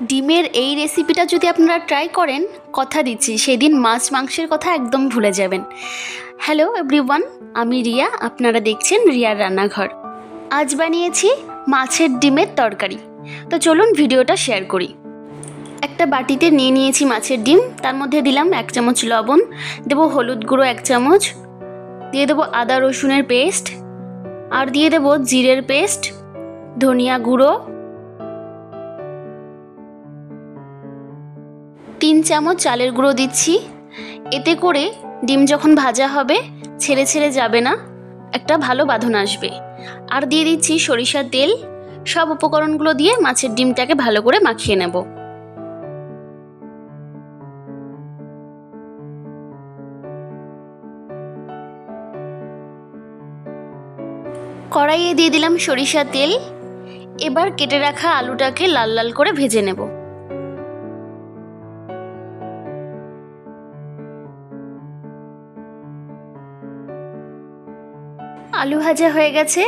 ডিমের এই রেসিপিটা যদি আপনারা ট্রাই করেন, কথা দিচ্ছি, সেদিন মাছ মাংসের কথা একদম ভুলে যাবেন। হ্যালো এভরিওয়ান আমি রিয়া, আপনারা দেখছেন রিয়ার রান্নাঘর। আজ বানিয়েছি মাছের ডিমের তরকারি। তো চলুন ভিডিওটা শেয়ার করি। একটা বাটিতে নিয়ে নিয়েছি মাছের ডিম, তার মধ্যে দিলাম এক চামচ লবণ, দেবো হলুদ গুঁড়ো এক চামচ, দিয়ে দেবো আদা রসুনের পেস্ট আর দিয়ে দেবো জিরের পেস্ট ধনিয়া গুঁড়ো তিন চামচ চালের গুঁড়ো দিচ্ছি। এতে করে ডিম যখন ভাজা হবে, ছেড়ে ছেড়ে যাবে না। একটা ভালো বাঁধন আসবে। আর দিয়ে দিচ্ছি সরিষার তেল। সব উপকরণগুলো দিয়ে মাছের ডিমটাকে ভালো করে মাখিয়ে নেব। কড়াইয়ে দিয়ে দিলাম সরিষার তেল। এবার কেটে রাখা আলুটাকে লাল লাল করে ভেজে নেব। আলু ভাজা হয়ে গেছে,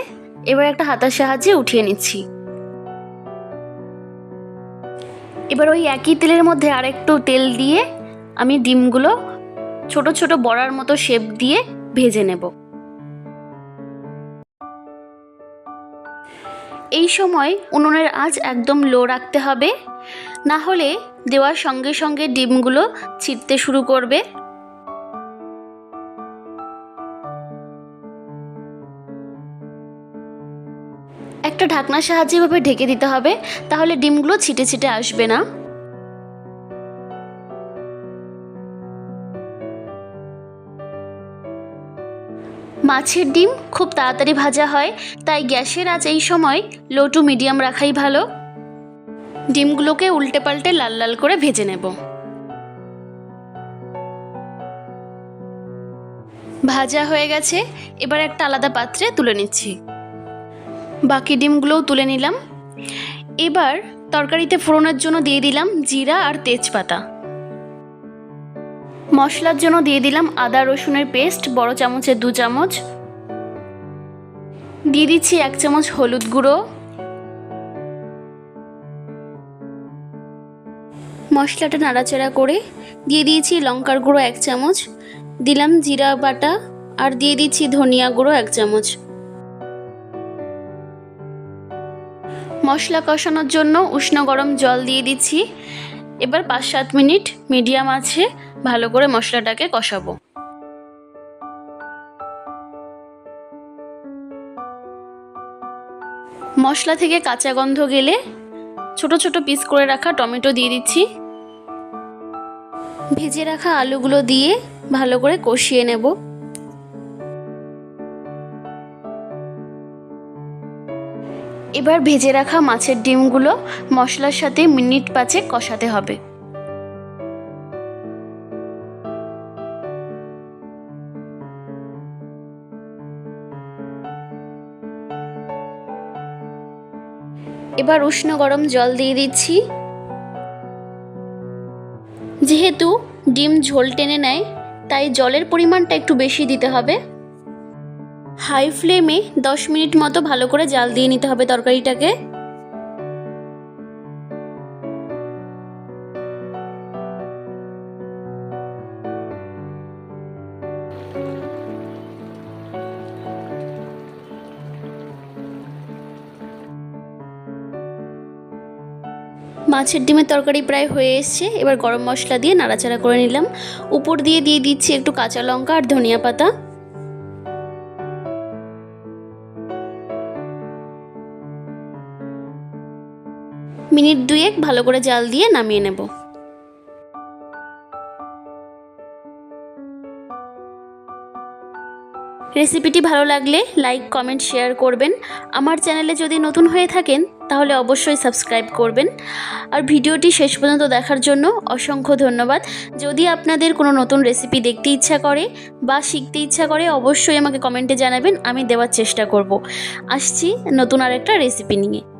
এবার একটা হাতার সাহায্যে উঠিয়ে নিচ্ছি। এবার ওই একই তেলের মধ্যে আরেকটু তেল দিয়ে আমি ডিমগুলো ছোট ছোট বড়ার মতো শেপ দিয়ে ভেজে নেব। এই সময় উনুনের আঁচ একদম লো রাখতে হবে, না হলে দেওয়ার সঙ্গে সঙ্গে ডিমগুলো ছিটতে শুরু করবে। একটা ঢাকনার সাহায্যে এভাবে ঢেকে দিতে হবে, তাহলে ডিমগুলো ছিটে ছিটে আসবে না। মাছের ডিম খুব তাড়াতাড়ি ভাজা হয়, তাই গ্যাসের আজ এই সময় লো টু মিডিয়াম রাখাই ভালো। ডিমগুলোকে উল্টে পাল্টে লাল লাল করে ভেজে নেব। ভাজা হয়ে গেছে, এবার একটা আলাদা পাত্রে তুলে নিচ্ছি। বাকি ডিমগুলোও তুলে নিলাম। এবার তরকারিতে ফোড়নের জন্য দিয়ে দিলাম জিরা আর তেজপাতা। মশলার জন্য দিয়ে দিলাম আদা রসুনের পেস্ট, বড় চামচের দু চামচ। দিয়ে দিচ্ছি এক চামচ হলুদ গুঁড়ো। মশলাটা নাড়াচাড়া করে দিয়ে দিয়েছি লঙ্কার গুঁড়ো এক চামচ, দিলাম জিরা বাটা আর দিয়ে দিচ্ছি ধনিয়া গুঁড়ো এক চামচ। মশলা কষানোর জন্য উষ্ণ গরম জল দিয়ে দিচ্ছি। এবার পাঁচ সাত মিনিট মিডিয়াম আছে ভালো করে মশলাটাকে কষাবো। মশলা থেকে কাঁচা গন্ধ গেলে ছোট ছোট পিস করে রাখা টমেটো দিয়ে দিচ্ছি। ভেজে রাখা আলুগুলো দিয়ে ভালো করে কষিয়ে নেব। এবার ভেজে রাখা মাছের ডিমগুলো মশলার সাথে মিনিট পাঁচে কষাতে হবে। এবার উষ্ণ গরম জল দিয়ে দিচ্ছি। যেহেতু ডিম ঝোল টেনে নেয়, তাই জলের পরিমাণটা একটু বেশি দিতে হবে। হাই ফ্লেমে দশ মিনিট মতো ভালো করে জাল দিয়ে নিতে হবে তরকারিটাকে। মাছের ডিমের তরকারি প্রায় হয়ে এসছে, এবার গরম মশলা দিয়ে নাড়াচাড়া করে নিলাম। উপর দিয়ে দিয়ে দিচ্ছি একটু কাঁচা লঙ্কা আর ধনিয়া পাতা। মিনিট দুয়েক ভালো করে জাল দিয়ে নামিয়ে নেব। রেসিপিটি ভালো লাগলে লাইক, কমেন্ট, শেয়ার করবেন। আমার চ্যানেলে যদি নতুন হয়ে থাকেন, তাহলে অবশ্যই সাবস্ক্রাইব করবেন। আর ভিডিওটি শেষ পর্যন্ত দেখার জন্য অসংখ্য ধন্যবাদ। যদি আপনাদের কোনো নতুন রেসিপি দেখতে ইচ্ছা করে বা শিখতে ইচ্ছা করে, অবশ্যই আমাকে কমেন্টে জানাবেন, আমি দেওয়ার চেষ্টা করব। আসছি নতুন আরেকটা রেসিপি নিয়ে।